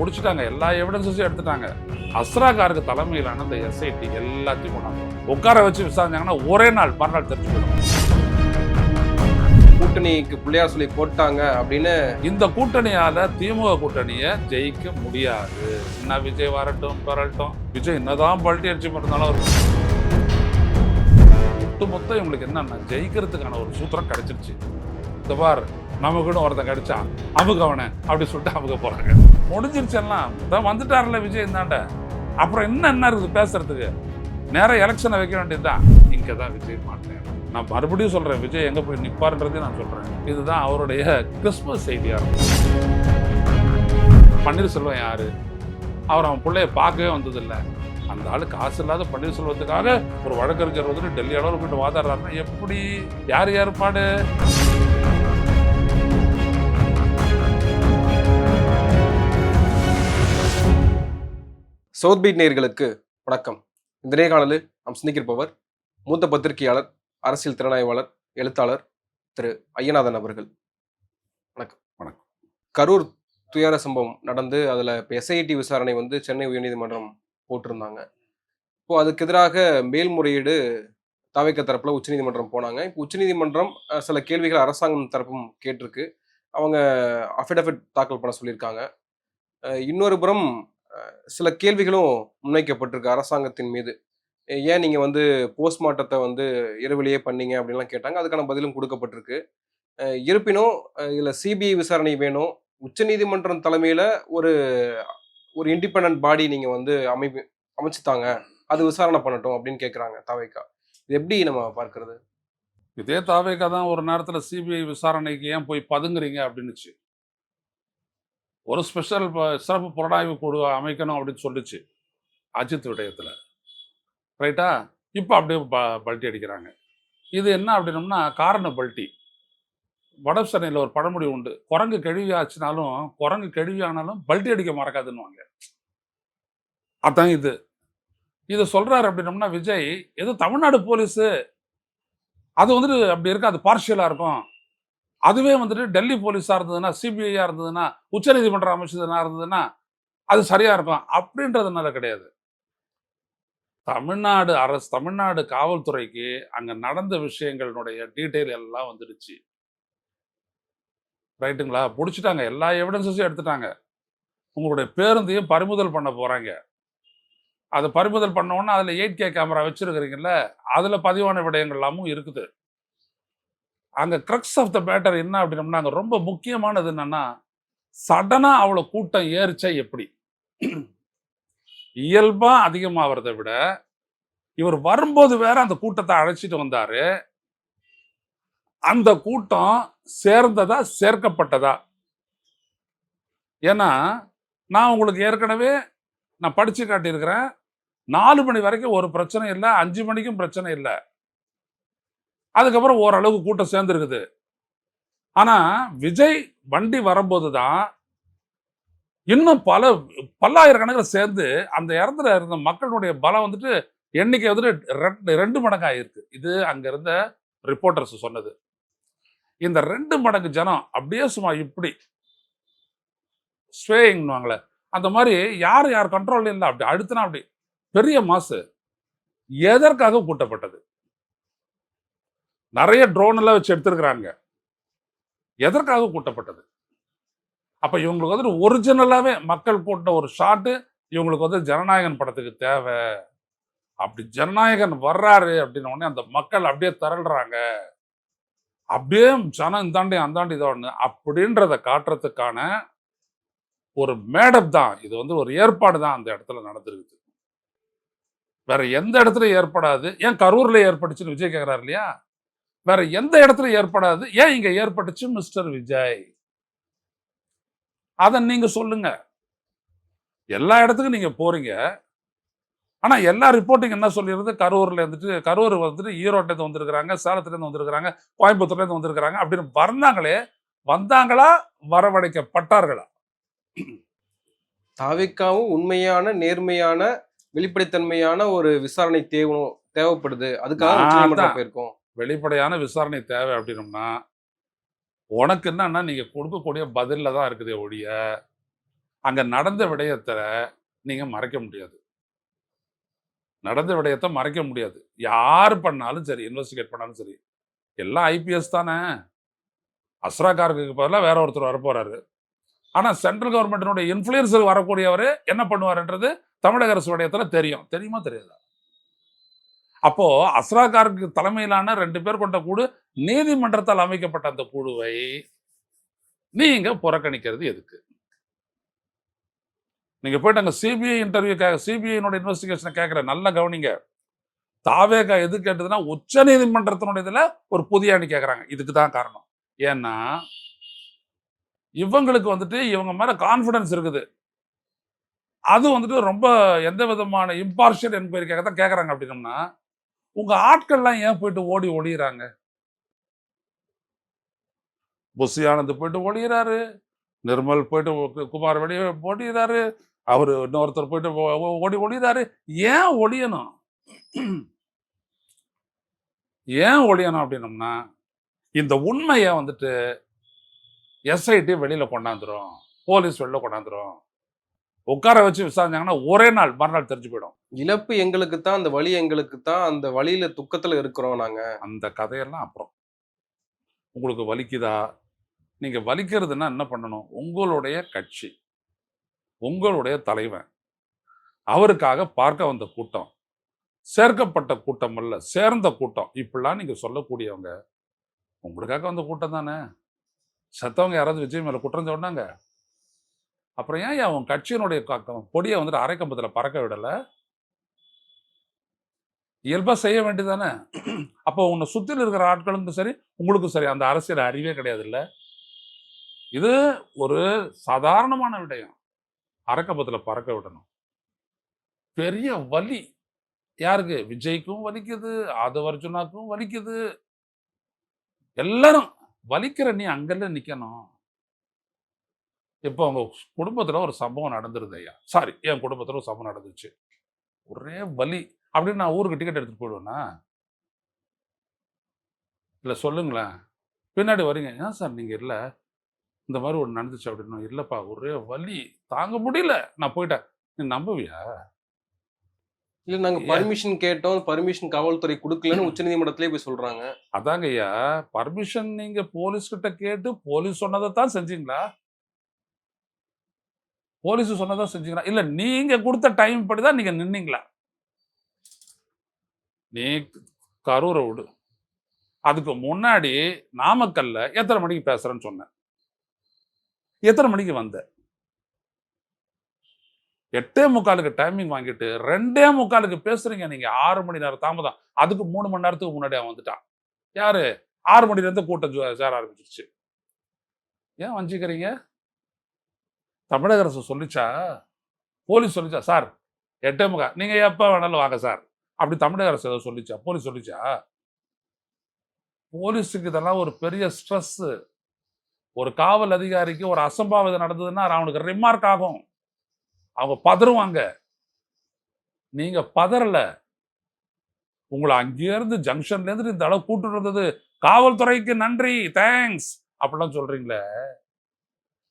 பிடிச்சிட்டாங்க எல்லா எவிடன்ஸஸையும் எடுத்துட்டாங்க. அஸ்ராகாருக்கு தலைமையிலான இந்த எஸ்ஐடி எல்லாத்தையும் கொண்டாந்து உட்கார வச்சு விசாரிச்சாங்கன்னா ஒரே நாள் மறுநாள் தெரிஞ்சு போயிடும். கூட்டணிக்கு பிள்ளையார் சொல்லி போட்டாங்க அப்படின்னு இந்த கூட்டணியால திமுக கூட்டணியை ஜெயிக்க முடியாது. என்ன விஜய் வரட்டும் வரட்டும் விஜய் என்னதான் பல்ட்டி அடிச்சு பண்ணாலும் ஒட்டுமொத்தம் இவங்களுக்கு என்னன்னா ஜெயிக்கிறதுக்கான ஒரு சூத்திரம் கிடைச்சிருச்சு. இந்த பார் நமக்குன்னு ஒருத்தன் கிடைச்சா அமுக அவனை அப்படி சொல்லிட்டு அமுக போறாங்க. முடிஞ்சிருச்சு எல்லாம். இதான் வந்துட்டார்ல விஜய் இந்தாண்ட. அப்புறம் என்ன என்ன இருக்குது பேசுறதுக்கு? நேராக எலெக்ஷனை வைக்க வேண்டியதுதான். இங்கே தான் விஜய் மாட்டேன் நான் மறுபடியும் சொல்கிறேன் விஜய் எங்கே போய் நிப்பாருன்றதையும் நான் சொல்கிறேன் இதுதான் அவருடைய கிறிஸ்மஸ் செய்தியாக இருக்கும். பன்னீர்செல்வம் யார்? அவர் அவன் பிள்ளைய பார்க்கவே வந்ததில்லை. அந்த ஆள் காசு இல்லாத பன்னீர்செல்வத்துக்காக ஒரு வழக்கறிஞர் வந்துட்டு டெல்லி அளவில் போயிட்டு வாதாடுறாருன்னா எப்படி? யார் யார் பாடு சவுத் பீட் நேயர்களுக்கு வணக்கம். இந்த நேர்காணலில் நாம் சிந்திக்கிருப்பவர் மூத்த பத்திரிகையாளர் அரசியல் திறனாய்வாளர் எழுத்தாளர் திரு. ஐயநாதன் அவர்கள். வணக்கம். வணக்கம். கரூர் துயர சம்பவம் நடந்து அதில் இப்போ எஸ்ஐடி விசாரணை வந்து சென்னை உயர்நீதிமன்றம் போட்டிருந்தாங்க. இப்போ அதுக்கு எதிராக மேல்முறையீடு தாவேக்க தரப்புல உச்சநீதிமன்றம் போனாங்க. இப்போ உச்சநீதிமன்றம் சில கேள்விகள் அரசாங்கம் தரப்பும் கேட்டிருக்கு. அவங்க அஃபிடவிட் தாக்கல் பண்ண சொல்லியிருக்காங்க. இன்னொரு புறம் சில கேள்விகளும் முன்வைக்கப்பட்டிருக்கு அரசாங்கத்தின் மீது. ஏன் நீங்கள் வந்து போஸ்ட்மார்ட்டத்தை வந்து இரவிலேயே பண்ணீங்க அப்படின்லாம் கேட்டாங்க. அதுக்கான பதிலும் கொடுக்கப்பட்டிருக்கு. இருப்பினும் இதில் சிபிஐ விசாரணை வேணும். உச்சநீதிமன்றம் தலைமையில் ஒரு ஒரு இண்டிபெண்ட் பாடி நீங்கள் வந்து அமைப்பு அமைச்சுத்தாங்க அது விசாரணை பண்ணட்டும் அப்படின்னு கேட்குறாங்க தாவேக்கா. இது எப்படி நம்ம பார்க்கறது? இதே தாவேக்கா தான் ஒரு நேரத்தில் சிபிஐ விசாரணைக்கு ஏன் போய் பதுங்குறீங்க அப்படின்னுச்சு. ஒரு ஸ்பெஷல் சிறப்பு புலனாய்வு குழு அமைக்கணும் அப்படின்னு சொல்லிச்சு. அஜித் விடயத்தில். ரைட்டா? இப்போ அப்படியே ப பல்ட்டி அடிக்கிறாங்க. இது என்ன அப்படின்னம்னா காரண பல்ட்டி. வட சென்னையில் ஒரு பழமொழி உண்டு. குரங்கு கழுவி ஆச்சுனாலும் குரங்கு கழுவி ஆனாலும் பல்ட்டி அடிக்க மறக்காதுன்னுவாங்க. அதான் இது. இதை சொல்கிறாரு அப்படின்னம்னா விஜய் ஏதோ தமிழ்நாடு போலீஸு. அது வந்துட்டு அப்படி இருக்கு? அது பார்ஷியலாக இருக்கும். அதுவே வந்துட்டு டெல்லி போலீஸாக இருந்ததுன்னா சிபிஐயாக இருந்ததுன்னா உச்சநீதிமன்ற அமைச்சதுனா இருந்ததுன்னா அது சரியாக இருக்கும் அப்படின்றதுனால கிடையாது. தமிழ்நாடு அரசு தமிழ்நாடு காவல்துறைக்கு அங்க நடந்த விஷயங்களுடைய டீட்டெயில் எல்லாம் வந்துடுச்சு. ரைட்டுங்களா? பிடிச்சிட்டாங்க. எல்லா எவிடன்ஸஸையும் எடுத்துட்டாங்க. உங்களுடைய பேருந்தையும் பறிமுதல் பண்ண போறாங்க. அதை பறிமுதல் பண்ண உடனே அதில் எயிட் கே கேமரா வச்சிருக்கிறீங்கல்ல அதில் பதிவான விடயங்கள் எல்லாமும் இருக்குது. அங்கே க்ரக்ஸ் ஆஃப் த மேட்டர் என்ன அப்படின்னம்னா அங்கே ரொம்ப முக்கியமானது என்னன்னா சடனாக அவ்வளோ கூட்டம் ஏறிச்சா எப்படி? இயல்பாக அதிகமாகிறத விட இவர் வரும்போது வேற அந்த கூட்டத்தை அழைச்சிட்டு வந்தார். அந்த கூட்டம் சேர்ந்ததா சேர்க்கப்பட்டதா? ஏன்னா நான் உங்களுக்கு ஏற்கனவே நான் படித்து காட்டியிருக்கிறேன் நாலு மணி வரைக்கும் ஒரு பிரச்சனை இல்லை அஞ்சு மணிக்கும் பிரச்சனை இல்லை. அதுக்கப்புறம் ஓரளவுக்கு கூட்டம் சேர்ந்துருக்குது. ஆனா விஜய் வண்டி வரும்போது தான் இன்னும் பல பல்லாயிரக்கணக்கில் சேர்ந்து அந்த இடத்துல இருந்த மக்களுடைய பலம் வந்துட்டு எண்ணிக்கை வந்துட்டு ரெண்டு ரெண்டு மடங்கு ஆயிருக்கு இது அங்க இருந்த ரிப்போர்ட்டர்ஸ் சொன்னது. இந்த ரெண்டு மடங்கு ஜனம் அப்படியே சும்மா இப்படி ஸ்வேயிங்னுவாங்களே. அந்த மாதிரி யார் யார் கண்ட்ரோல் இல்லை அப்படி அடுத்தனா அப்படி பெரிய மாசு எதற்காக கூட்டப்பட்டது. நிறைய ட்ரோன் எல்லாம் வச்சு எடுத்திருக்கிறாங்க எதற்காக கூட்டப்பட்டது? அப்போ இவங்களுக்கு வந்துட்டு ஒரிஜினலாகவே மக்கள் போட்ட ஒரு ஷாட்டு இவங்களுக்கு வந்து ஜனநாயகன் படத்துக்கு தேவை. அப்படி ஜனநாயகன் வர்றாரு அப்படின்ன உடனே அந்த மக்கள் அப்படியே திரள்றாங்க. அப்படியே ஜனம் இந்தாண்டி அந்தாண்டி இதோன்னு அப்படின்றத காட்டுறதுக்கான ஒரு மேடப் தான். இது வந்து ஒரு ஏற்பாடு தான் அந்த இடத்துல நடந்திருக்குது. வேற எந்த இடத்துல ஏற்படாது? ஏன் கரூரில் ஏற்பட்டுச்சுன்னு விஜய் கேட்குறாரு இல்லையா? வேற எந்த இடத்துல ஏற்படாது. ஏன் இங்க ஏற்பட்டுச்சு மிஸ்டர் விஜய்? அதை நீங்க சொல்லுங்க. எல்லா இடத்துக்கும் நீங்க போறீங்க. ஆனா எல்லா ரிப்போர்ட்டிங் என்ன சொல்லிடுறது கரூர்ல இருந்துட்டு கரூர் வந்துட்டு ஈரோட்ல இருந்து வந்திருக்கிறாங்க சேலத்துல இருந்து வந்திருக்கிறாங்க கோயம்புத்தூர்ல இருந்து வந்திருக்கிறாங்க அப்படின்னு வந்தாங்களே வந்தாங்களா வரவழைக்கப்பட்டார்களா? தாவிக்காவும் உண்மையான நேர்மையான வெளிப்படைத்தன்மையான ஒரு விசாரணை தேவணும் தேவைப்படுது. அதுக்காக. போயிருக்கோம். வெளிப்படையான விசாரணை தேவை அப்படின்னம்னா உனக்கு என்னன்னா நீங்க கொடுக்கக்கூடிய பதில்ல தான் இருக்குதே ஒழிய அங்க நடந்த விடயத்தை நீங்க மறைக்க முடியாது. நடந்த விடயத்தை மறைக்க முடியாது. யார் பண்ணாலும் சரி இன்வெஸ்டிகேட் பண்ணாலும் சரி எல்லாம் ஐபிஎஸ் தானே. அஸ்ரா கார்குக்கு பதிலாக வேற ஒருத்தர் வரப்போறாரு. ஆனா சென்ட்ரல் கவர்மெண்ட்டினுடைய இன்ஃப்ளூயன்ஸில் வரக்கூடியவர் என்ன பண்ணுவாருன்றது தமிழக அரசு விடயத்துல தெரியும். தெரியுமா தெரியாதா? அப்போ அஸ்ராகாருக்கு தலைமையிலான ரெண்டு பேர் கொண்ட குழு நீதிமன்றத்தால் அமைக்கப்பட்ட அந்த குழுவை நீங்க புறக்கணிக்கிறது எதுக்கு? நீங்க போயிட்டு அங்க சிபிஐ இன்டர்வியூ கே சிபிஐனோட இன்வெஸ்டிகேஷனை கேட்குற நல்ல கவனிங்க. தாவேகா எது கேட்டதுன்னா உச்ச நீதிமன்றத்தினுடைய இதுல ஒரு புதிய அணி கேட்குறாங்க இதுக்கு தான் காரணம். ஏன்னா இவங்களுக்கு வந்துட்டு இவங்க மேல கான்ஃபிடன்ஸ் இருக்குது. அது வந்துட்டு ரொம்ப எந்த விதமான இம்பார்ஷியல் என்கொயரிக்காக தான் கேட்குறாங்க அப்படின்னம்னா உங்க ஆட்கள்லாம் ஏன் போயிட்டு ஓடி ஒழியிறாங்க புஷி ஆனந்த் போயிட்டு ஒழியிறாரு நிர்மல் போயிட்டு குமார் வெளியே ஒளியிறாரு. அவர் இன்னொருத்தர் போயிட்டு ஓடி ஒழியிறாரு ஏன் ஒழியணும் ஏன் ஒழியணும் அப்படின்னம்னா இந்த உண்மையை வந்துட்டு எஸ்ஐடி வெளியில கொண்டாந்துரும். போலீஸ் வெளில கொண்டாந்துரும். உட்கார வச்சு விசாரிச்சாங்கன்னா ஒரே நாள் மறுநாள் தெரிஞ்சு போயிடும். இழப்பு எங்களுக்கு தான் அந்த வலி எங்களுக்கு தான் அந்த வழியில துக்கத்துல இருக்கிறோம் நாங்க. அந்த கதையெல்லாம் அப்புறம். உங்களுக்கு வலிக்குதா? நீங்க வலிக்கிறதுன்னா என்ன பண்ணணும்? உங்களுடைய கட்சி உங்களுடைய தலைவன் அவருக்காக பார்க்க வந்த கூட்டம் சேர்க்கப்பட்ட கூட்டம் அல்ல சேர்ந்த கூட்டம் இப்படிலாம் நீங்க சொல்லக்கூடியவங்க உங்களுக்காக வந்த கூட்டம் தானே? செத்தவங்க யாராவது விஜய் மேல குற்றம் சொன்னாங்க? அப்புறம் ஏன் அவன் கட்சியினுடைய கொடியை வந்துட்டு அரைக்கம்பத்தில் பறக்க விடல? இயல்பாக செய்ய வேண்டியதானே அப்போ உன்னை சுத்தில இருக்கிற ஆட்களுக்கும் சரி உங்களுக்கும் சரி அந்த அரசியல் அறிவே கிடையாது இல்ல இது ஒரு சாதாரணமான விடயம். அரக்கப்பத்துல பறக்க விடணும். பெரிய வலி. யாருக்கு? விஜய்க்கும் வலிக்குது ஆதவ அர்ஜுனாக்கும் வலிக்குது. எல்லாரும் வலிக்கிற நீ அங்கெல்லாம் நிக்கணும். இப்போ உங்க குடும்பத்துல ஒரு சம்பவம் நடந்துருது ஐயா. சாரி என் குடும்பத்துல ஒரு சம்பவம் நடந்துச்சு. ஒரே வலி அப்படின்னு நான் ஊருக்கு டிக்கெட் எடுத்துட்டு போயிடுவேனா? இல்லை சொல்லுங்களேன். பின்னாடி வரீங்க ஏன் சார் நீங்கள் இல்லை? இந்த மாதிரி ஒன்று நடந்துச்சு அப்படின்னா இல்லைப்பா ஒரே வலி. தாங்க முடியல. நான் போயிட்டேன். நீ நம்புவியா? இல்ல நாங்க ஏன்? பர்மிஷன் கேட்டோம். பர்மிஷன் காவல்துறை கொடுக்கலன்னு உச்சநீதிமன்றத்திலே போய் சொல்றாங்க. அதாங்க ஐயா. பர்மிஷன் நீங்க போலீஸ் கிட்ட கேட்டு போலீஸ் சொன்னதை தான் செஞ்சீங்களா? போலீஸ் சொன்னதான் செஞ்சுக்கிறான் இல்லை நீங்க கொடுத்த டைம் படி தான் நீங்க நின்னீங்களா? நீ கரூரை விடு. அதுக்கு முன்னாடி நாமக்கல்ல எத்தனை மணிக்கு பேசுறேன்னு சொன்னேன் எத்தனை மணிக்கு வந்த? எட்டே முக்காலுக்கு டைமிங் வாங்கிட்டு ரெண்டே முக்காலுக்கு பேசுறீங்க நீங்க. ஆறு மணி நேரம் தாமதம். அதுக்கு மூணு மணி நேரத்துக்கு முன்னாடி அவன் வந்துட்டான். யாரு? ஆறு மணிலேருந்து கூட்டம் ஜோ- சேர ஆரம்பிச்சிருச்சு. ஏன் வஞ்சிக்கிறீங்க? தமிழக அரசு சொல்லிச்சா? போலீஸ் சொல்லிச்சா? சார் எட்டே முக்கா நீங்க எப்ப வேணாலும் வாங்க சார். அப்படி தமிழக அரசு ஏதோ சொல்லிச்சா? போலீஸ் சொல்லிச்சா? போலீஸுக்கு இதெல்லாம் ஒரு பெரிய ஸ்ட்ரெஸ். ஒரு காவல் அதிகாரிக்கு ஒரு அசம்பாவிதம் நடந்ததுன்னா அவனுக்கு ரிமார்க் ஆகும். அவங்க பதறுவாங்க. நீங்க பதறல. உங்களை அங்கேருந்து ஜங்ஷன்லேருந்து ஜங்ஷன்ல இருந்து இந்த அளவு கூட்டு வந்தது. காவல்துறைக்கு நன்றி. தேங்க்ஸ் அப்படிலாம் சொல்றீங்களே.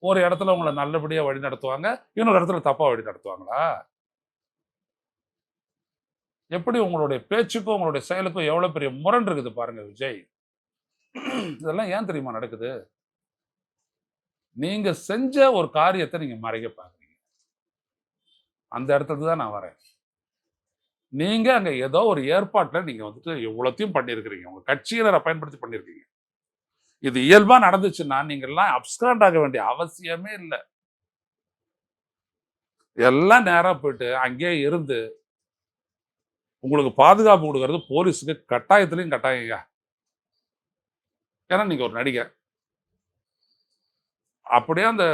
ஒரு இடத்துல உங்களை நல்லபடியா வழி நடத்துவாங்க இன்னொரு இடத்துல தப்பாக வழி நடத்துவாங்களா? எப்படி உங்களுடைய பேச்சுக்கும் உங்களுடைய செயலுக்கும் எவ்வளவு பெரிய முரண் இருக்குது பாருங்க விஜய். இதெல்லாம் ஏன் தெரியுமா நடக்குது? நீங்க செஞ்ச ஒரு காரியத்தை நீங்க மறைக்க பாக்குறீங்க அந்த இடத்துக்கு தான் நான் வரேன். நீங்க அங்க ஏதோ ஒரு ஏற்பாட்டில் நீங்க வந்துட்டு எவ்வளோத்தையும் பண்ணியிருக்கிறீங்க. உங்க கட்சியினரை பயன்படுத்தி பண்ணியிருக்கீங்க. இது இயல்பா நடந்துச்சுன்னா நீங்க எல்லாம் அப்ஸ்காண்ட் ஆக வேண்டிய அவசியமே இல்லை. எல்லாம் நேரா போயிட்டு அங்கேயே இருந்து உங்களுக்கு பாதுகாப்பு கொடுக்கறது போலீஸுக்கு கட்டாயத்திலையும் கட்டாயங்க. ஏன்னா நீங்க ஒரு நடிகர் அப்படியே அந்த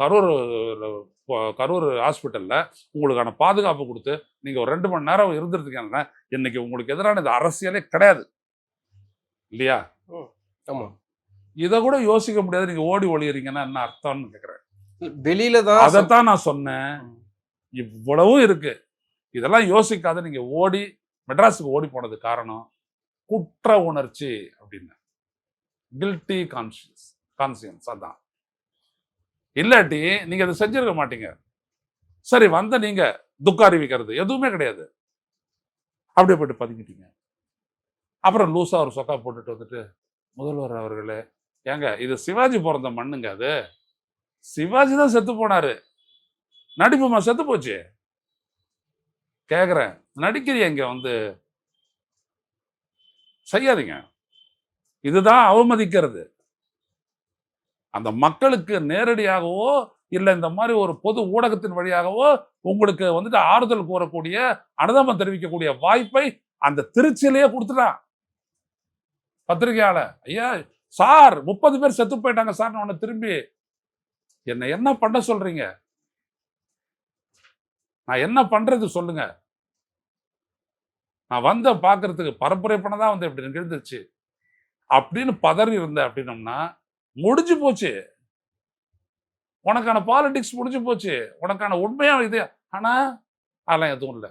கரூர் கரூர் ஹாஸ்பிட்டல்ல உங்களுக்கான பாதுகாப்பு கொடுத்து நீங்க ஒரு ரெண்டு மணி நேரம் இருந்திருக்கீங்கன்னா இன்னைக்கு உங்களுக்கு எதிரான இது அரசியலே கிடையாது. இல்லையா? ஆமா. இதை கூட யோசிக்க முடியாது. நீங்க ஓடி ஒளியறீங்கன்னா என்ன அர்த்தம்னு கேக்குறேன் வெளியில தான் அதைத்தான் நான் சொன்னேன். இவ்வளவும் இருக்கு. இதெல்லாம் யோசிக்காத நீங்க ஓடி மெட்ராஸுக்கு ஓடி போனது காரணம் குற்ற உணர்ச்சி அப்படின்னு. கில்ட்டி கான்சியஸ் கான்சியன்ஸ் அதான். இல்லாட்டி நீங்க அதை செஞ்சிருக்க மாட்டீங்க. சரி வந்த நீங்க துக்கம் அறிவிக்கிறது எதுவுமே கிடையாது. அப்படியே போட்டு பதுக்கிட்டீங்க அப்புறம் லூசா ஒரு சொக்கா போட்டுட்டு வந்துட்டு முதல்வர் அவர்களே ஏங்க இது சிவாஜி பிறந்த மண்ணுங்க அது. சிவாஜி தான் செத்து போனாரு. நடிப்புமா செத்து போச்சு. கேக்குறேன். நடிக்கிறிய இங்க வந்து? செய்யாதீங்க. இதுதான் அவமதிக்கிறது. அந்த மக்களுக்கு நேரடியாகவோ இல்லை இந்த மாதிரி ஒரு பொது ஊடகத்தின் வழியாகவோ உங்களுக்கு வந்துட்டு ஆறுதல் கூறக்கூடிய அனுதாபம் தெரிவிக்கக்கூடிய வாய்ப்பை அந்த திருச்சியிலேயே கொடுத்துட்டான். பத்திரிகையாளர். ஐயா சார் முப்பது பேர் செத்து போயிட்டாங்க சார் உன்னை திரும்பி என்னை என்ன பண்ண சொல்றீங்க? நான் என்ன பண்றது சொல்லுங்க. நான் வந்த பார்க்கறதுக்கு பரப்புரை பண்ண தான் வந்து இப்படி நிகழ்ந்துச்சு அப்படின்னு பதறி இருந்த அப்படின்னம்னா முடிஞ்சு போச்சு. உனக்கான பாலிடிக்ஸ் முடிஞ்சு போச்சு. உனக்கான உண்மையாக இது ஆனா அதெல்லாம் எதுவும் இல்லை.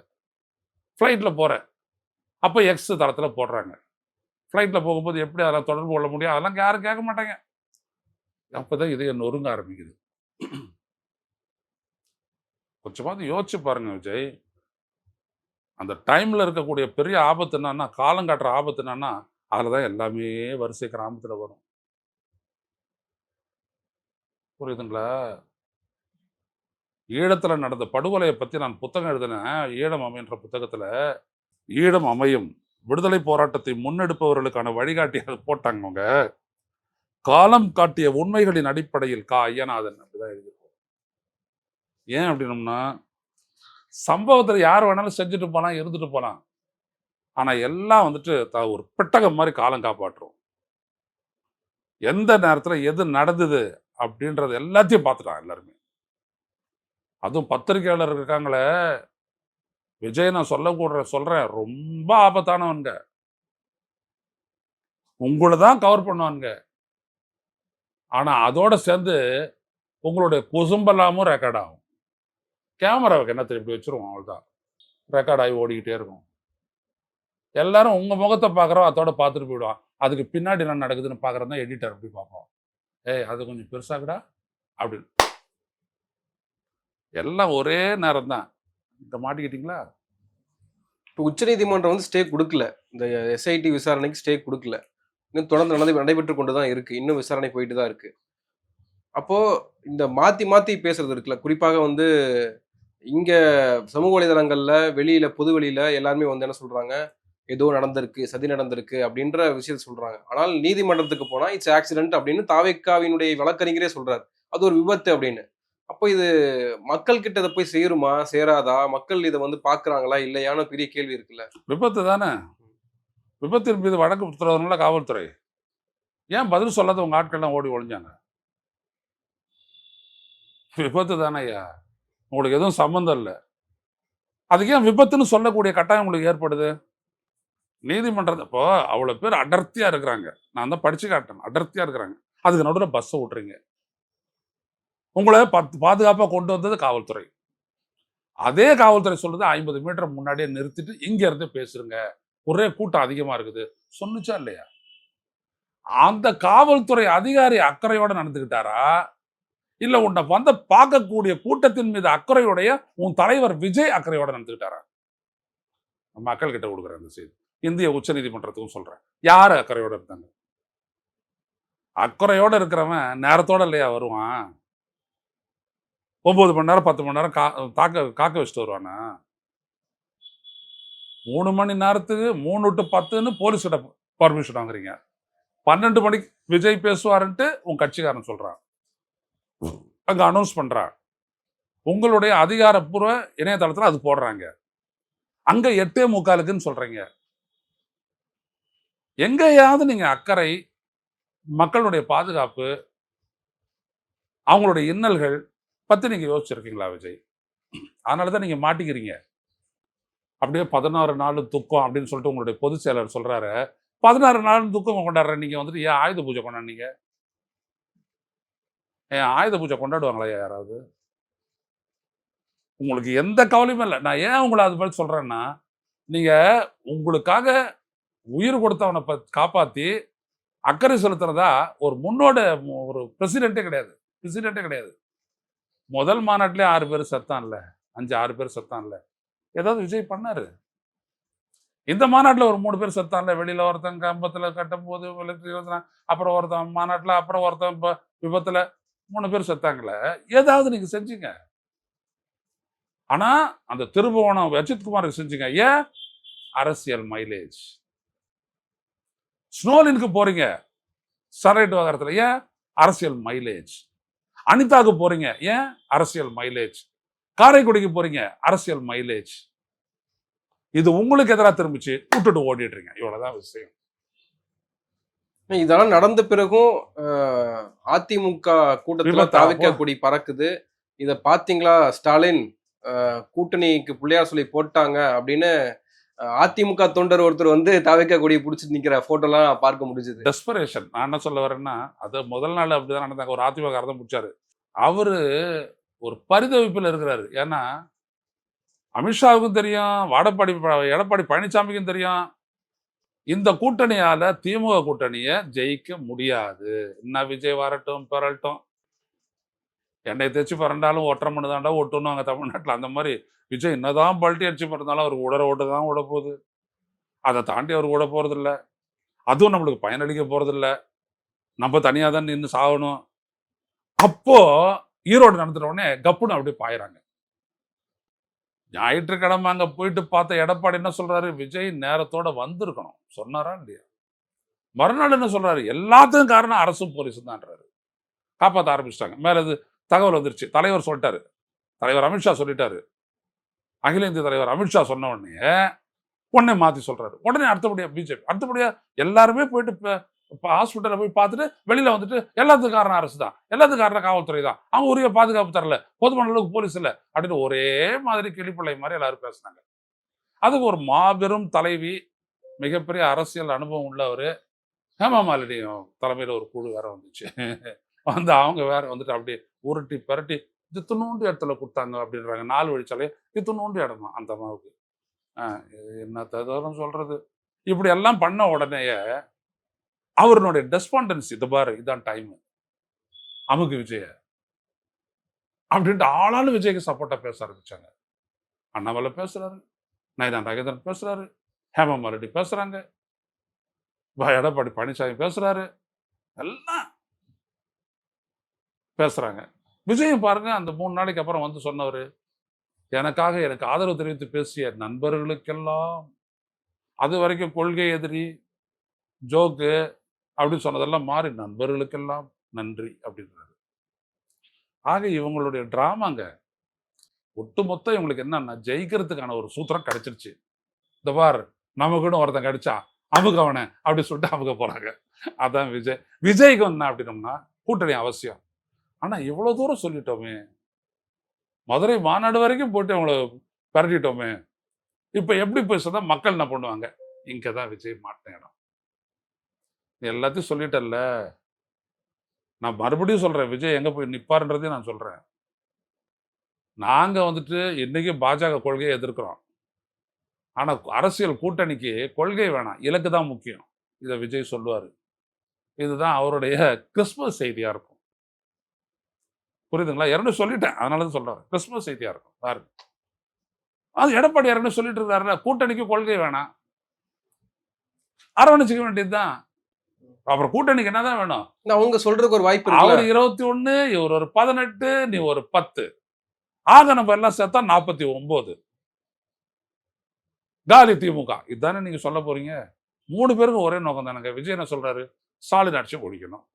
ஃப்ளைட்டில் போகிறேன் அப்போ எக்ஸ் தளத்தில் போடுறாங்க. ஃப்ளைட்டில் போகும்போது எப்படி அதெல்லாம் தொடர்பு கொள்ள முடியும்? அதெல்லாம் யாரும் கேட்க மாட்டாங்க. இதை இது நொறுங்க ஆரம்பிக்குது. கொஞ்சமாவது யோசிச்சு பாருங்க விஜய். அந்த டைமில் இருக்கக்கூடிய பெரிய ஆபத்து என்னன்னா காலம் காட்டுற ஆபத்து என்னன்னா அதில் தான் எல்லாமே வரிசை கிராமத்தில் வரும். புரியுதுங்களா? ஈழத்தில் நடந்த படுகொலையை பற்றி நான் புத்தகம் எழுதினேன். ஈழம் அமைன்ற புத்தகத்தில் ஈழம் அமையும். விடுதலை போராட்டத்தை முன்னெடுப்பவர்களுக்கான வழிகாட்டியாக போட்டாங்க அவங்க. காலம் காட்டிய உண்மைகளின் அடிப்படையில் கா ஐயநாதன் அப்படிதான் எழுதியிருக்கோம் ஏன் அப்படின்னம்னா சம்பவத்தில் யார் வேணாலும் செஞ்சுட்டு போலாம் இருந்துட்டு போலாம். ஆனா எல்லாம் வந்துட்டு த- ஒரு பெட்டகம் மாதிரி காலம் காப்பாற்றும். எந்த நேரத்துல எது நடந்தது அப்படின்றது எல்லாத்தையும் பார்த்துட்டான் எல்லாருமே. அதுவும் பத்திரிகையாளர் இருக்காங்களே விஜய் நான் சொல்லக்கூட சொல்கிறேன் ரொம்ப ஆபத்தானவனுங்க உங்களை தான் கவர் பண்ணுவானுங்க ஆனால் அதோட சேர்ந்து உங்களுடைய குசும்பெல்லாமும் ரெக்கார்ட் ஆகும். கேமராவுக்கு என்ன இப்படி வச்சிருவோம் அவ்வளோதான் ரெக்கார்ட் ஆகி ஓடிக்கிட்டே இருக்கும். எல்லாரும் உங்கள் முகத்தை பார்க்குறோம் அதோட பார்த்துட்டு போயிடுவான். அதுக்கு பின்னாடி என்ன நடக்குதுன்னு பார்க்குறது தான் எடிட்டர் அப்படி பார்ப்போம் ஏய் அது கொஞ்சம் பெருசாகடா அப்படின்னு. எல்லாம் ஒரே நேரம் தான் இந்த மாட்டிக்கிட்டீங்களா? இப்போ உச்சநீதிமன்றம் வந்து ஸ்டே கொடுக்கல. இந்த எஸ்ஐடி விசாரணைக்கு ஸ்டே கொடுக்கல. இன்னும் தொடர்ந்து நடந்து நடைபெற்று கொண்டு தான் இருக்கு. இன்னும் விசாரணை போயிட்டு தான் இருக்கு. அப்போ இந்த மாத்தி மாத்தி பேசுறது இருக்குல்ல. குறிப்பாக வந்து இங்க சமூக வலைதளங்கள்ல வெளியில பொது வெளியில எல்லாருமே வந்து என்ன சொல்றாங்க? ஏதோ நடந்திருக்கு சதி நடந்திருக்கு அப்படின்ற விஷயத்த சொல்றாங்க. ஆனால் நீதிமன்றத்துக்கு போனா இட்ஸ் ஆக்சிடென்ட் அப்படின்னு தாவேக்காவினுடைய வழக்கறிஞரே சொல்றாரு. அது ஒரு விபத்து அப்படின்னு. அப்போ இது மக்கள் கிட்ட இதை போய் சேருமா? சேராதா? மக்கள் இதை வந்து பார்க்குறாங்களா இல்லையான்னு பெரிய கேள்வி இருக்குல்ல. விபத்து தானே? விபத்தின் மீது வழக்கு புத்துறதுனால காவல்துறை. ஏன் பதில் சொல்லாத உங்கள் ஆட்கள்லாம் ஓடி ஒழிஞ்சாங்க விபத்து தானே ஐயா? உங்களுக்கு எதுவும் சம்மந்தம் இல்லை. அதுக்கு ஏன் விபத்துன்னு சொல்லக்கூடிய கட்டாயம் உங்களுக்கு ஏற்படுது? நீதிமன்றத்தை இப்போ அவ்வளோ பேர் அடர்த்தியாக இருக்கிறாங்க. நான் தான் படித்து காட்டேன் அடர்த்தியாக இருக்கிறாங்க. அதுக்கு நடுவில் பஸ்ஸை விட்றீங்க உங்களை பத்து பாதுகாப்பாக கொண்டு வந்தது காவல்துறை. அதே காவல்துறை சொல்றது ஐம்பது மீட்டர் முன்னாடியே நிறுத்திட்டு இங்க இருந்து பேசுறங்க ஒரே கூட்டம் அதிகமா இருக்குது. சொன்னுச்சா இல்லையா? அந்த காவல்துறை அதிகாரி அக்கறையோட நடந்துக்கிட்டாரா இல்ல உன்னை வந்து பார்க்கக்கூடிய கூட்டத்தின் மீது அக்கறையுடைய உன் தலைவர் விஜய் அக்கறையோட நடந்துக்கிட்டாரா மக்கள் கிட்ட கொடுக்குறேன் அந்த செய்தி. இந்திய உச்சநீதிமன்றத்துக்கும் சொல்றேன். யாரு அக்கறையோட இருந்தாங்க? அக்கறையோட இருக்கிறவன் நேரத்தோட இல்லையா வருவான்? ஒன்பது மணி நேரம் பத்து மணி நேரம் கா தாக்க காக்க வச்சுட்டு வருவானா மூணு மணி நேரத்துக்கு மூணு டு பத்துன்னு போலீஸ்கிட்ட பர்மிஷன் வாங்குறீங்க. பன்னெண்டு மணிக்கு விஜய் பேசுவாருன்ட்டு உன் கட்சிக்காரன் சொல்றான். அங்க அனௌன்ஸ் பண்றான். உங்களுடைய அதிகாரப்பூர்வ இணையதளத்துல அது போடுறாங்க. அங்க எட்டே முக்காலுக்குன்னு சொல்றீங்க. எங்கேயாவது நீங்க அக்கறை மக்களுடைய பாதுகாப்பு அவங்களுடைய இன்னல்கள் பற்றி நீங்க யோசிச்சிருக்கீங்களா விஜய்? அதனால தான் நீங்க மாட்டிக்கிறீங்க. அப்படியே பதினாறு நாள் துக்கம் அப்படின்னு சொல்லிட்டு உங்களுடைய பொதுச் செயலர் சொல்றாரு. பதினாறு நாள் துக்கம் கொண்டாடுற நீங்க வந்துட்டு ஏன் ஆயுத பூஜை கொண்டாடுனீங்க ஏன் ஆயுத பூஜை கொண்டாடுவாங்களா யாராவது? உங்களுக்கு எந்த கவலையுமே இல்லை. நான் ஏன் உங்களை அது மாதிரி சொல்றேன்னா நீங்கள் உங்களுக்காக உயிர் கொடுத்தவனை ப- காப்பாத்தி அக்கறை செலுத்துறதா ஒரு முன்னோட ஒரு பிரசிடெண்ட்டே கிடையாது. பிரசிடெண்ட்டே கிடையாது. முதல் மாநாட்டிலே ஆறு பேர் செத்தான்ல. அஞ்சு ஆறு பேர் செத்தான்ல. ஏதாவது விஜய் பண்ணாரு? இந்த மாநாட்டில் ஒரு மூணு பேர் செத்தான்ல. வெளியில ஒருத்தன் கம்பத்தில் கட்டும் போது அப்புறம் ஒருத்தன் மாநாட்டில் அப்புறம் ஒருத்தன் இப்போ விபத்துல மூணு பேர் செத்தாங்களே ஏதாவது நீங்க செஞ்சீங்க? ஆனா அந்த திருபுவனம் அஜித் குமாருக்கு செஞ்சீங்க. ஏன்? அரசியல் மைலேஜ் ஸ்னோலினுக்கு போறீங்க. சரைட் வாகரத்தில் ஏன்? அரசியல் மைலேஜ் அனிதாவுக்கு போறீங்க. ஏன்? அரசியல் மைலேஜ் காரைக்குடிக்கு போறீங்க. அரசியல் மைலேஜ் இது உங்களுக்கு எதிராக திரும்பிச்சு விட்டுட்டு ஓடிடுறீங்க. இவ்வளவுதான் விஷயம். இதெல்லாம் நடந்த பிறகும் அதிமுக கூட்டத்துல? தாவிக்க கொடி பறக்குது. இத பாத்தீங்களா ஸ்டாலின்? கூட்டணிக்கு பிள்ளையார் சொல்லி போட்டாங்க அப்படின்னு அதிமுக தொண்டர் ஒருத்தர் வந்து தவிக்க கொடியை பிடிச்சிட்டு நிக்கிற போட்டோலாம் பார்க்க முடிஞ்சது. டெஸ்பரேஷன் நான் என்ன சொல்ல வரேன்னா அது முதல் நாள் அப்படிதான் நடந்தாங்க. ஒரு அதிமுக அர்த்தம் பிடிச்சாரு. அவரு ஒரு பரிதவிப்பில் இருக்கிறாரு. ஏன்னா அமித்ஷாவுக்கும் தெரியும் வாடப்பாடி எடப்பாடி பழனிசாமிக்கும் தெரியும். இந்த கூட்டணியால திமுக கூட்டணியை ஜெயிக்க முடியாது. என்ன விஜய் வரட்டும் பெறட்டும். என்னை தேய்ச்சி பிறண்டாலும் ஒற்றை மணி தாண்டா அங்கே தமிழ்நாட்டில். அந்த மாதிரி விஜய் என்னதான் பல்ட்டி அடிச்சு பிறந்தாலும் அவர் உடற ஓட்டு தான் ஓட போகுது. அதை தாண்டி அவர் ஓட போகிறதில்ல அதுவும் நம்மளுக்கு பயனளிக்க போகிறதில்ல நம்ம தனியாக தான் நின்று சாகணும். அப்போ ஈரோடு நடந்துட்ட உடனே கப்புன்னு அப்படியே பாயிறாங்க. ஞாயிற்றுக்கிழமை அங்க போயிட்டு பார்த்த எடப்பாடி என்ன சொல்றாரு? விஜய் நேரத்தோட வந்திருக்கணும். சொன்னாரா இல்லையா? மறுநாள் என்ன சொல்றாரு? எல்லாத்துக்கும் காரணம் அரசும் போலீஸும் தான்றாரு. காப்பாற்ற ஆரம்பிச்சிட்டாங்க. மேலே இது தகவல் வந்துருச்சு. தலைவர் சொல்லிட்டாரு. தலைவர் அமித்ஷா சொல்லிட்டாரு. அகில இந்திய தலைவர் அமித்ஷா சொன்ன உடனே உடனே மாற்றி சொல்கிறாரு உடனே அடுத்தபடியாக பிஜேபி அடுத்தபடியாக எல்லாருமே போயிட்டு இப்போ ஹாஸ்பிட்டலில் போய் பார்த்துட்டு வெளியில் வந்துட்டு எல்லாத்துக்கும் காரணம் அரசு தான். எல்லாத்துக்கும் காரணம் காவல்துறை தான். அவங்க உரிய பாதுகாப்பு தரல. பொதுமக்களுக்கு அளவுக்கு போலீஸ் இல்லை. அப்படின்னு ஒரே மாதிரி கிளிப்பிள்ளை மாதிரி எல்லாரும் பேசுனாங்க. அதுக்கு ஒரு மாபெரும் தலைவி மிகப்பெரிய அரசியல் அனுபவம் உள்ளவர் ஹேமா மாலினி தலைமையில் ஒரு குழு வேற வந்துச்சு. வந்து அவங்க வேற வந்துட்டு அப்படியே உருட்டி பரட்டி இது இடத்துல கொடுத்தாங்க அப்படின்றாங்க. நாலு வழிச்சாலே இது இடம்? தான் அந்த அம்மாவுக்கு. இது என்ன தகவலும் சொல்றது? இப்படி எல்லாம் பண்ண உடனேயே அவருடைய டெஸ்பாண்டன்சி இது பாரு இதான் டைம் அமுக்கு விஜய. அப்படின்ட்டு ஆளாலும் விஜய்க்கு சப்போர்ட்டா பேச ஆரம்பிச்சாங்க. அண்ணாமலை பேசுறாரு நயனா நாகேந்திரன் பேசுறாரு ஹேமா மாரடி பேசுறாங்க எடப்பாடி பழனிசாமி பேசுறாரு எல்லாம் பேசுகிறாங்க விஜய் பாருங்க அந்த மூணு நாளைக்கு அப்புறம் வந்து சொன்னவர் எனக்காக எனக்கு ஆதரவு தெரிவித்து பேசிய நண்பர்களுக்கெல்லாம் அது வரைக்கும் கொள்கை எதிரி ஜோக்கு அப்படின்னு சொன்னதெல்லாம் மாறி நண்பர்களுக்கெல்லாம் நன்றி அப்படின்றாரு. ஆக இவங்களுடைய டிராமாங்க ஒட்டுமொத்தம் இவங்களுக்கு என்னன்னா ஜெயிக்கிறதுக்கான ஒரு சூத்திரம் கிடைச்சிருச்சு. இந்த பார் நமக்குன்னு ஒருத்தன் கிடைச்சா அமுக அவனை அப்படின்னு சொல்லிட்டு அமுக போறாங்க. அதான் விஜய். விஜய்க்கு என்ன அப்படின்னோம்னா கூட்டணி அவசியம். ஆனா இவ்வளோ தூரம் சொல்லிட்டோமே. மதுரை மாநாடு வரைக்கும் போட்டு அவங்கள பரட்டிட்டோமே. இப்போ எப்படி பேசுறதா மக்கள் என்ன பண்ணுவாங்க? இங்கே தான் விஜய் மாட்டின இடம். எல்லாத்தையும் சொல்லிட்டல்ல. நான் மறுபடியும் சொல்கிறேன் விஜய் எங்கே போய் நிற்பாருன்றதையும் நான் சொல்கிறேன் நாங்கள் வந்துட்டு இன்றைக்கி பாஜக கொள்கையை எதிர்க்கிறோம். ஆனால் அரசியல் கூட்டணிக்கு கொள்கை வேணாம். இலக்கு தான் முக்கியம். இதை விஜய் சொல்லுவார். இதுதான் அவருடைய கிறிஸ்மஸ் செய்தியாக இருக்கும். புரியுதுங்களா? இரண்டு சொல்லிட்டேன். அதனால தான் சொல்றேன். கிறிஸ்மஸ் செய்தியா இருக்கும். பாருங்க. அது எடப்பாடி இரண்டு சொல்லிட்டு இருக்காருல்ல கூட்டணிக்கு கொள்கை வேணாம். அரவணைச்சிக்க வேண்டியதுதான். அப்புறம் கூட்டணிக்கு என்னதான் வேணும்? நான் அவங்க சொல்றதுக்கு ஒரு வாய்ப்பு அவர் இருபத்தி ஒண்ணு இவர் ஒரு பதினெட்டு நீ ஒரு பத்து. ஆக நம்ம எல்லாம் சேர்த்தா நாற்பத்தி ஒன்பது காலி திமுக. இதுதானே நீங்க சொல்ல போறீங்க? மூணு பேருக்கும் ஒரே நோக்கம் தானங்க விஜய் என்ன சொல்றாரு? ஸ்டாலின் ஆட்சியை ஒழிக்கணும்.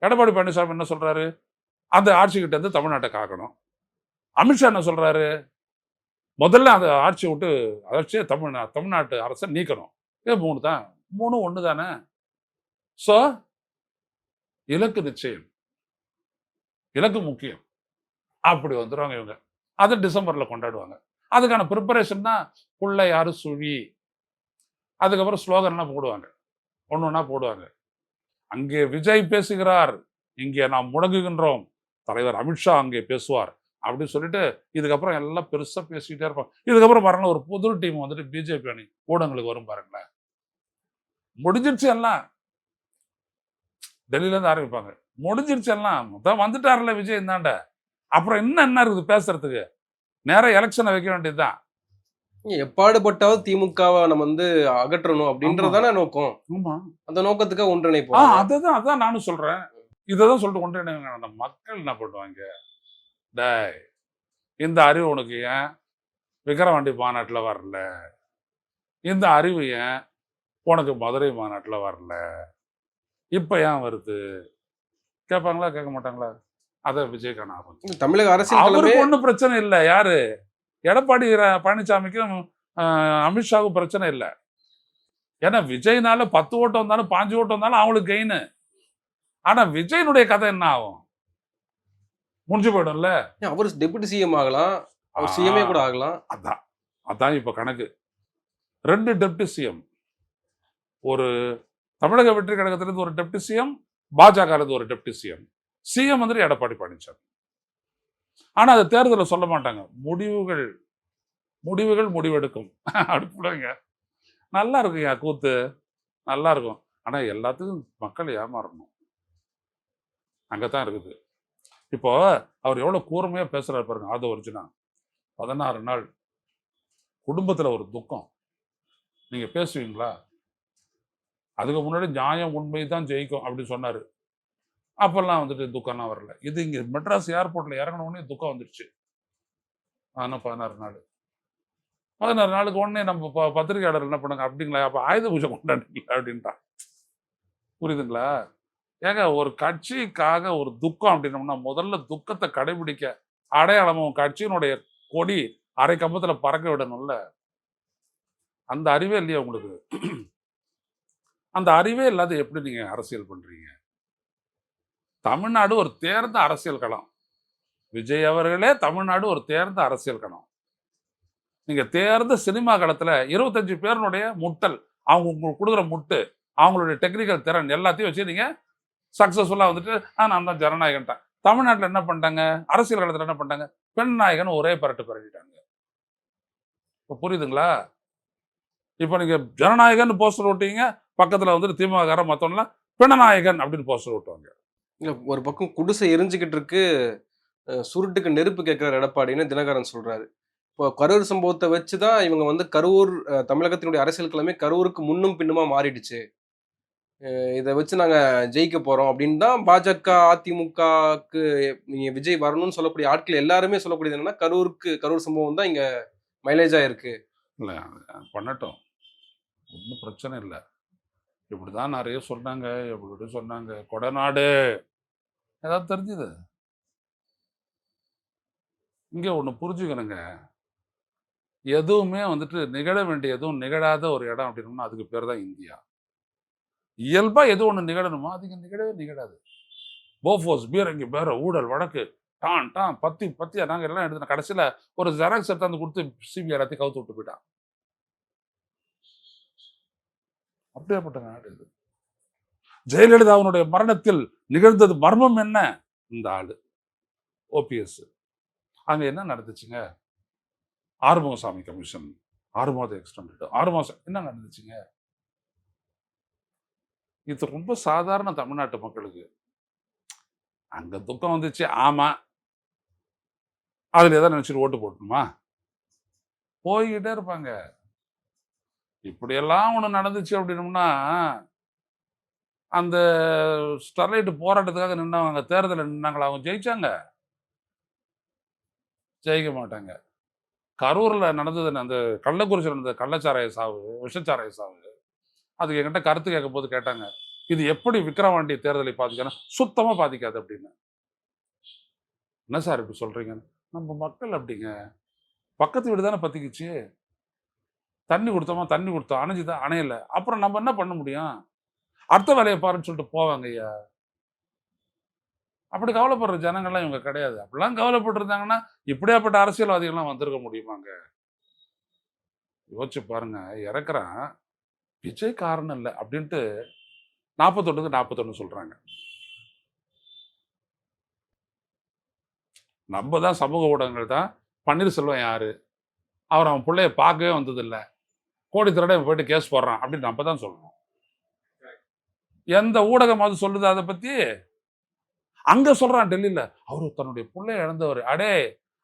எடப்பாடி பழனிசாமி என்ன சொல்றாரு? அந்த ஆட்சி கிட்ட இருந்து தமிழ்நாட்டை காக்கணும். அமித்ஷா என்ன சொல்கிறாரு முதல்ல அந்த ஆட்சியை விட்டு ஆட்சியை தமிழ்நா தமிழ்நாட்டு அரசை நீக்கணும். இது மூணு தான். மூணு ஒன்று தானே? ஸோ இலக்கு நிச்சயம். இலக்கு முக்கியம். அப்படி வந்துடுவாங்க இவங்க. அதை டிசம்பரில் கொண்டாடுவாங்க. அதுக்கான ப்ரிப்பரேஷன் தான் புள்ள யாரு சுழி. அதுக்கப்புறம் ஸ்லோகன்லாம் போடுவாங்க. ஒன்று ஒன்றா போடுவாங்க. அங்கே விஜய் பேசுகிறார். இங்கே நாம் முடங்குகின்றோம். தலைவர் அமித்ஷா அங்கே பேசுவார் அப்படின்னு சொல்லிட்டு இதுக்கப்புறம் எல்லாம் பெருசா பேசிக்கிட்டே இருப்பாங்க. இதுக்கப்புறம் பாருங்களேன் ஒரு புது டீம் வந்துட்டு பிஜேபி அணி ஊடகங்களுக்கு வரும் பாருங்களேன். முடிஞ்சிருச்சு எல்லாம். டெல்லியில இருந்து ஆரம்பிப்பாங்க. முடிஞ்சிருச்சு எல்லாம். தான் வந்துட்டார்ல விஜய் இந்தாண்ட. அப்புறம் இன்னும் என்ன இருக்குது பேசுறதுக்கு? நேரா எலெக்ஷனை வைக்க வேண்டியதுதான். எப்பாடுபட்டாவது திமுகவை நம்ம வந்து அகற்றணும் அப்படின்றதான நோக்கம். அந்த நோக்கத்துக்காக ஒன்றிணைப்போம். அதுதான் அதான் நானும் சொல்றேன். இததான் சொல்லிட்டு கொண்டு என்ன அந்த மக்கள் என்ன பண்ணுவாங்க? டேய் இந்த அறிவு உனக்கு ஏன் விக்கிரவாண்டி மாநாட்டில் வரல? இந்த அறிவு ஏன் உனக்கு மதுரை மாநாட்டில் வரல? இப்போ ஏன் வருது? கேட்பாங்களா? கேட்க மாட்டாங்களா? அதை விஜயகாந்த் ஆகும் தமிழக களமே அவருக்கு ஒன்றும் பிரச்சனை இல்லை. யாரு? எடப்பாடி பழனிசாமிக்கும் அமித்ஷாவுக்கும் பிரச்சனை இல்லை. ஏன்னா விஜய்னால பத்து ஓட்டு வந்தாலும் பாஞ்சு ஓட்டு வந்தாலும் அவங்களுக்கு கெயின் ஆனா விஜயனுடைய கதை என்ன ஆகும்? முடிஞ்சு போயிடும்ல? அவர் டெபுட்டி சிஎம் ஆகலாம். அவர் சிஎம்ஏ கூட ஆகலாம். அதான். அதான் இப்ப கணக்கு. ரெண்டு டெப்டி சிஎம் ஒரு தமிழக வெற்றி கழகத்திலிருந்து ஒரு டெப்டி சிஎம் பாஜக இருந்து ஒரு டெப்டி சிஎம் சிஎம் வந்து எடப்பாடி பழனிசாமி ஆனா அதை தேர்தலில் சொல்ல மாட்டாங்க. முடிவுகள் முடிவுகள் முடிவெடுக்கும். அடுப்புலங்க நல்லா இருக்குங்க கூத்து. நல்லா இருக்கும். ஆனா எல்லாத்துக்கும் மக்களை ஏமாறணும். அங்கே தான் இருக்குது. இப்போ அவர் எவ்வளோ கூர்மையாக பேசுகிறார் பாருங்க அது ஒரிஜினா பதினாறு நாள் குடும்பத்தில் ஒரு துக்கம். நீங்கள் பேசுவீங்களா? அதுக்கு முன்னாடி நியாயம் உண்மை தான் ஜெயிக்கும் அப்படின்னு சொன்னார். அப்போல்லாம் வந்துட்டு துக்கம்லாம் வரல. இது இங்கே மெட்ராஸ் ஏர்போர்ட்டில் இறங்கினோடனே துக்கம் வந்துடுச்சு ஆனால் பதினாறு நாள். பதினாறு நாளுக்கு உடனே நம்ம ப- பத்திரிகையாளர் என்ன பண்ணுங்க அப்படிங்களா? அப்போ ஆயுத பூஜை கொண்டாடுங்களா அப்படின்ட்டான் புரியுதுங்களா? ஏங்க ஒரு கட்சிக்காக ஒரு துக்கம் அப்படின்னோம்னா முதல்ல துக்கத்தை கடைபிடிக்க அடையாளமும் கட்சியினுடைய கொடி அரை கம்பத்துல பறக்க விடணும்ல? அந்த அறிவே இல்லையா உங்களுக்கு? அந்த அறிவே இல்லாத எப்படி நீங்க அரசியல் பண்றீங்க? தமிழ்நாடு ஒரு தேர்ந்த அரசியல் களம். விஜய் அவர்களே தமிழ்நாடு ஒரு தேர்ந்த அரசியல் களம். நீங்க தேர்ந்த சினிமா களத்துல இருபத்தஞ்சு பேருனுடைய முட்டல் அவங்க உங்களுக்கு கொடுக்குற முட்டு அவங்களுடைய டெக்னிக்கல் திறன் எல்லாத்தையும் வச்சு நீங்கள் சக்சஸ்ஃபுல்லா வந்துட்டு ஆ நான் தான் ஜனநாயகன்ட்டேன் தமிழ்நாட்டில் என்ன பண்ணிட்டாங்க? அரசியல் காலத்தில் என்ன பண்ணிட்டாங்க? பெண் நாயகன் ஒரே பரட்டு பரட்டிட்டாங்க. இப்போ புரியுதுங்களா? இப்போ நீங்கள் ஜனநாயகன் போஸ்டர் ஓட்டிங்க பக்கத்தில் வந்துட்டு திமுக மற்றவங்களாம் பிணநாயகன் அப்படின்னு போஸ்டர் ஓட்டுவாங்க இல்ல, ஒரு பக்கம் குடிசை எரிஞ்சுக்கிட்டு இருக்கு சுருட்டுக்கு நெருப்பு கேட்கிறார் எடப்பாடின்னு தினகரன் சொல்றாரு. இப்போ கரூர் சம்பவத்தை வச்சு தான் இவங்க வந்து கரூர் தமிழகத்தினுடைய அரசியல் கிழமை கரூருக்கு முன்னும் பின்னுமா மாறிடுச்சு. இதை வச்சு நாங்கள் ஜெயிக்க போகிறோம் அப்படின்னு தான் பாஜக அதிமுகக்கு நீங்கள் விஜய் வரணும்னு சொல்லக்கூடிய ஆட்கள் எல்லாருமே சொல்லக்கூடியது என்னன்னா கரூருக்கு கரூர் சம்பவம் தான் இங்கே மைலேஜாக இருக்கு இல்லை பண்ணட்டும். ஒன்றும் பிரச்சனை இல்லை. இப்படி தான் நிறைய சொன்னாங்க இப்படி சொன்னாங்க. கொடநாடு. ஏதாவது தெரிஞ்சுது? இங்கே ஒன்று புரிஞ்சுக்கணுங்க. எதுவுமே வந்துட்டு நிகழ வேண்டிய எதுவும் நிகழாத ஒரு இடம் அப்படின்னா அதுக்கு பேர் தான் இந்தியா. இயல்பா எது ஒன்று நிகழணுமோ அது இங்கே நிகழவே நிகழாது. போஃபோஸ் பீரங்கி பேர ஊழல் வழக்கு டான் டான் பத்தி பத்தியா நாங்கள் எல்லாம் எடுத்தோம் கடைசியில் ஒரு ஜெராக்ஸ் எடுத்தாந்து கொடுத்து சிபிஐ எல்லாத்தையும் கவுத்து விட்டு போயிட்டான். அப்படியேப்பட்ட நாடு இது. ஜெயலலிதாவினுடைய மரணத்தில் நிகழ்ந்தது மர்மம் என்ன? இந்த ஆளு ஓபிஎஸ் அங்க என்ன நடந்துச்சுங்க? ஆறுமுகசாமி கமிஷன் ஆறு மாதம் எக்ஸ்டெண்டட் ஆறு மாதம் என்ன நடந்துச்சுங்க? இது ரொம்ப சாதாரண தமிழ்நாட்டு மக்களுக்கு. அங்க துக்கம் வந்துச்சு. ஆமா. அதுல எதாவது நினைச்சிட்டு ஓட்டு போட்டணுமா போய்கிட்டே இருப்பாங்க. இப்படியெல்லாம் ஒண்ணு நடந்துச்சு அப்படின்னோம்னா அந்த ஸ்டெர்லைட் போராட்டத்துக்காக நின்னவங்க தேர்தலில் நின்னாங்களா? அவங்க ஜெயிச்சாங்க. ஜெயிக்க மாட்டாங்க. கரூர்ல நடந்தது அந்த கள்ளக்குறிச்சியில் நடந்த கள்ளச்சாராய சாவு விஷச்சாராய சாவு. அதுக்கு என்கிட்ட கருத்து கேட்கும் போது கேட்டாங்க இது எப்படி விக்ரவாண்டி தேர்தலை பாதிக்கனா சுத்தமாக பாதிக்காது அப்படின்னு. என்ன சார் இப்படி சொல்றீங்க? நம்ம மக்கள் அப்படிங்க. பக்கத்து வீடு தானே பற்றிக்குச்சு தண்ணி கொடுத்தோமா தண்ணி கொடுத்தோம். அணைஞ்சுதான் அணையலை. அப்புறம் நம்ம என்ன பண்ண முடியும்? அடுத்த வேலையை பாருன்னு சொல்லிட்டு போவாங்க ஐயா. அப்படி கவலைப்படுற ஜனங்கள்லாம் இவங்க கிடையாது. அப்படிலாம் கவலைப்பட்டுருந்தாங்கன்னா இப்படியாப்பட்ட அரசியல்வாதிகள்லாம் வந்திருக்க முடியுமாங்க? யோசிச்சு பாருங்க. இறக்குறான். விஜய் காரணம் இல்லை அப்படின்ட்டு நாற்பத்தொன்னுக்கு நாற்பத்தொன்னு சொல்கிறாங்க நம்ம தான் சமூக ஊடகங்கள் தான். பன்னீர்செல்வம் யார்? அவர் அவன் பிள்ளைய பார்க்கவே வந்ததில்லை. கோடி திருட போயிட்டு கேஸ் போடுறான் அப்படின்னு நம்ம தான் சொல்லணும் எந்த ஊடகம் அது சொல்லுது அதை பற்றி அங்கே சொல்கிறான் டெல்லியில. அவர் தன்னுடைய பிள்ளைய இழந்தவர். அடே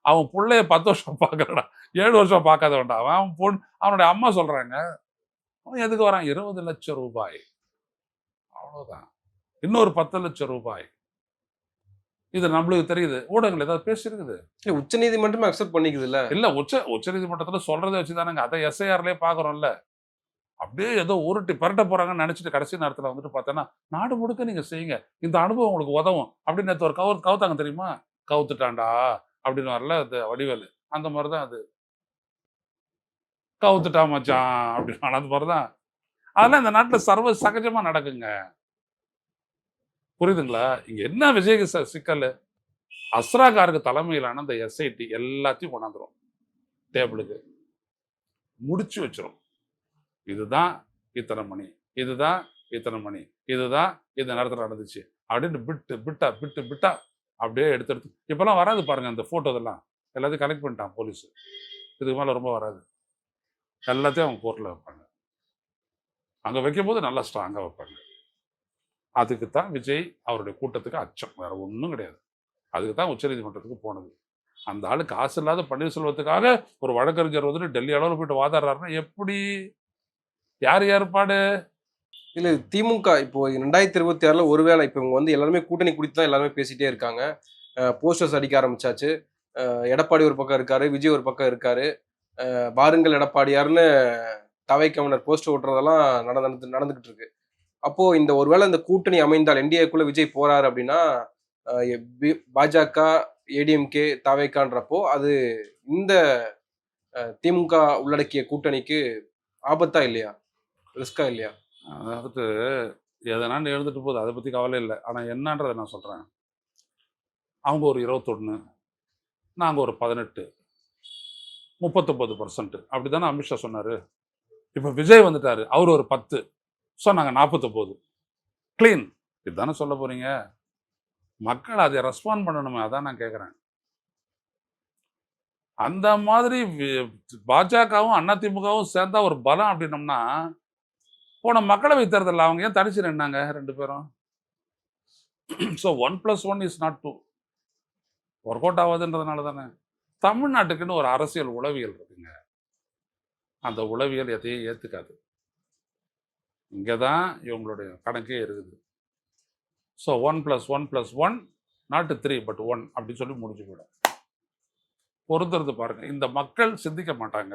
அவன் பிள்ளைய பத்து வருஷம் பார்க்கறடா ஏழு வருஷம் பார்க்காத வேண்டாம் அவன் பொண்ணு அவனுடைய அம்மா சொல்கிறாங்க அவன் எதுக்கு வரான்? இருபது லட்சம் ரூபாய். அவ்வளவுதான். இன்னொரு பத்து லட்சம் ரூபாய். இது நம்மளுக்கு தெரியுது. ஊடகங்கள் ஏதாவது பேசியிருக்குது? உச்ச நீதிமன்றமே அக்செப்ட் பண்ணிக்குது இல்ல இல்ல உச்ச உச்ச நீதிமன்றத்துல சொல்றதை வச்சுதானங்க. அதை எஸ்ஐஆர்லயே பாக்குறோம்ல அப்படியே ஏதோ உருட்டி பரட்ட போறாங்கன்னு நினைச்சிட்டு கடைசி நேரத்துல வந்துட்டு பார்த்தோன்னா நாடு முழுக்க நீங்க செய்யுங்க. இந்த அனுபவம் உங்களுக்கு உதவும். அப்படின்னு ஒரு கவு கவுத்தாங்க தெரியுமா? கவுத்துட்டான்டா. அப்படின்னு வரல அது வடிவேலு. அந்த மாதிரிதான் அது. கவுத்துட்டா மச்சான் அப்படின்னு அந்த மாதிரிதான் அதெல்லாம் இந்த நாட்டில் சர்வ சகஜமா நடக்குங்க. புரியுதுங்களா? இங்க என்ன விஜய் ச- சிக்கல்? அஸ்ராகாருக்கு தலைமையிலான அந்த எஸ்ஐடி எல்லாத்தையும் கொண்டாந்துரும். டேபிளுக்கு. முடிச்சு வச்சிரும். இதுதான் இத்தனை மணி. இதுதான் இத்தனை மணி. இதுதான் இந்த நேரத்தில் நடந்துச்சு. அப்படின்னு பிட்டு பிட்டா பிட்டு பிட்டா அப்படியே எடுத்து எடுத்து. இப்போல்லாம் வராது பாருங்க அந்த ஃபோட்டோ இதெல்லாம். எல்லாத்தையும் கலெக்ட் பண்ணிட்டான் போலீஸ் இதுக்கு மேலே ரொம்ப வராது. எல்லாத்தையும் அவங்க கோர்ட்டில் வைப்பாங்க. அங்கே வைக்கும்போது நல்லா ஸ்ட்ராங்காக வைப்பாங்க. அதுக்கு தான் விஜய் அவருடைய கூட்டத்துக்கு அச்சம். வேற ஒன்றும் கிடையாது. அதுக்கு தான் உச்சநீதிமன்றத்துக்கு போனது. அந்த ஆள் காசு இல்லாத பன்னீர்செல்வத்துக்காக ஒரு வழக்கறிஞர் வந்துட்டு டெல்லி அளவில் போயிட்டு வாதாடுறாருன்னா எப்படி? யார் ஏற்பாடு? இல்லை திமுக இப்போ ரெண்டாயிரத்தி இருபத்தி ஆறுல ஒருவேளை இப்போ இவங்க வந்து எல்லாருமே கூட்டணி குறித்து தான் எல்லாருமே பேசிட்டே இருக்காங்க. போஸ்டர்ஸ் அடிக்க ஆரம்பிச்சாச்சு. எடப்பாடி ஒரு பக்கம் இருக்காரு விஜய் ஒரு பக்கம் இருக்காரு. வாருங்கள் பாருங்கள் எடப்பாடியார்னு தவை கவர்னர் போஸ்ட் ஓட்டுறதெல்லாம் நடந்து நடந்துகிட்டு இருக்கு. அப்போ இந்த ஒருவேளை இந்த கூட்டணி அமைந்தால் என்டிஏக்குள்ள விஜய் போறாரு அப்படின்னா எ- பாஜக ஏடிஎம்கே தவைக்கான்றப்போ அது இந்த திமுக உள்ளடக்கிய கூட்டணிக்கு ஆபத்தா இல்லையா? ரிஸ்கா இல்லையா? அதாவது எதனான்னு எழுந்துட்டு போகுது. அதை பற்றி கவலை இல்லை. ஆனால் என்னன்றதை நான் சொல்கிறேன் அவங்க ஒரு இருபத்தொன்று நாங்கள் ஒரு பதினெட்டு. முப்பத்தொம்பது பர்சன்ட் அப்படி தானே அமித்ஷா சொன்னார். இப்போ விஜய் வந்துட்டார். அவர் ஒரு பத்து. ஸோ நாங்கள் நாற்பத்தொம்போது க்ளீன் இதுதானே சொல்ல போகிறீங்க மக்கள் அதை ரெஸ்பாண்ட் பண்ணணுமே அதான் நான் கேட்குறேன் அந்த மாதிரி பாஜகவும் பாஜகவும் அதிமுகவும் சேர்ந்தா ஒரு பலம் அப்படின்னம்னா போன மக்களவை தேர்தலில் அவங்க ஏன் தனிச்சு நின்னாங்க ரெண்டு பேரும்? So one plus one is not two work out ஆகாதுன்றதுனால தானே தமிழ்நாட்டுக்குன்னு ஒரு அரசியல் உளவியல் இருக்குங்க. அந்த உளவியல் எதையும் ஏற்றுக்காது இங்கே தான் இவங்களுடைய கணக்கே இருக்குது. So one plus one plus one not three but one அப்படின்னு சொல்லி முடிஞ்சு போயிடும். பொறுத்துறது பாருங்க. இந்த மக்கள் சிந்திக்க மாட்டாங்க.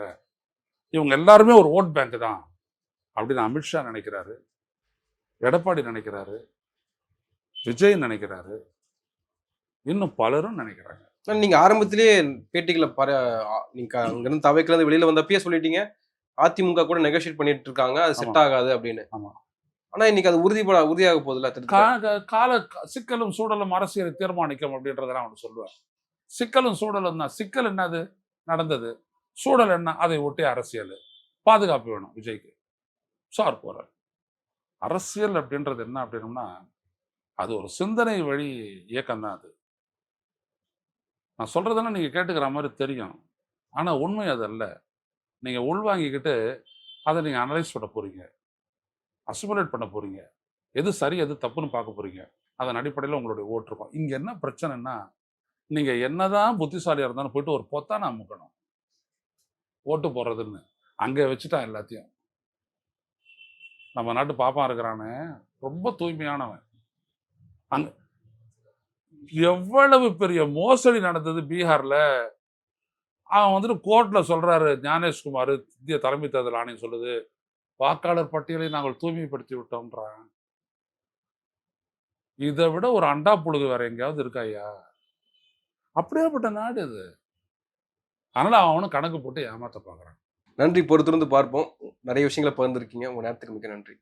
இவங்க எல்லாருமே ஒரு ஓட் பேங்க் தான் அப்படின்னு அமித்ஷா நினைக்கிறாரு. எடப்பாடி நினைக்கிறாரு. விஜய் நினைக்கிறாரு. இன்னும் பலரும் நினைக்கிறாங்க. நீங்க ஆரம்பத்திலேயே பேட்டிகளை பாரு நீங்க அங்கிருந்து தவைக்குல இருந்து வெளியில வந்தப்பயே சொல்லிட்டீங்க. அதிமுக கூட நெகோஷியேட் பண்ணிட்டு இருக்காங்க அது செட் ஆகாது அப்படின்னு. ஆமா. ஆனா இன்னைக்கு அது உறுதிப்பட உறுதியாக போகுதுல திருத்த கா- கா- கால சிக்கலும் சூழலும் அரசியலை தீர்மானிக்கும் அப்படின்றத நான் அவனுக்கு சொல்லுவேன். சிக்கலும் சூழலும் தான். சிக்கல் என்னது? நடந்தது. சூழல் என்ன? அதை ஒட்டி அரசியல். பாதுகாப்பு வேணும் விஜய்க்கு. சார் போறார். அரசியல் அப்படின்றது என்ன அப்படின்னம்னா அது ஒரு சிந்தனை வழி இயக்கம் தான் அது. நான் சொல்கிறதெல்லாம் நீங்கள் கேட்டுக்கிற மாதிரி தெரியும். ஆனால் உண்மை அது அல்ல. நீங்கள் உள்வாங்கிக்கிட்டு அதை நீங்கள் அனலைஸ் பண்ண போகிறீங்க அசிமுலேட் பண்ண போகிறீங்க எது சரி எது தப்புன்னு பார்க்க போகிறீங்க அதன் அடிப்படையில் உங்களுடைய ஓட்டு இருக்கும். இங்கே என்ன பிரச்சனைன்னா நீங்கள் என்னதான் புத்திசாலியாக இருந்தாலும் போயிட்டு ஒரு பொத்தான அமுக்கணும். ஓட்டு போடுறதுன்னு. அங்கே வச்சுட்டான் எல்லாத்தையும். நம்ம நாட்டு பாப்பா இருக்கிறானே. ரொம்ப தூய்மையானவன். அங்கே எவ்வளவு பெரிய மோசடி நடந்தது பீகாரில்? அவன் வந்துட்டு கோர்ட்டில் சொல்கிறாரு ஞானேஷ்குமார் இந்திய தலைமை தேர்தல் ஆணையம் சொல்லுது வாக்காளர் பட்டியலை நாங்கள் தூய்மைப்படுத்தி விட்டோம்ன்றான் இதை விட ஒரு அண்டா புழுகு வேற எங்கேயாவது இருக்கா ஐயா? அப்படியேப்பட்ட நாடு இது. அதனால் அவன் அவனும் கணக்கு போட்டு ஏமாத்த பார்க்குறான். நன்றி. பொறுத்திருந்து பார்ப்போம். நிறைய விஷயங்களை பகிர்ந்துருக்கீங்க. உங்கள் நேரத்துக்கு மிக்க நன்றி.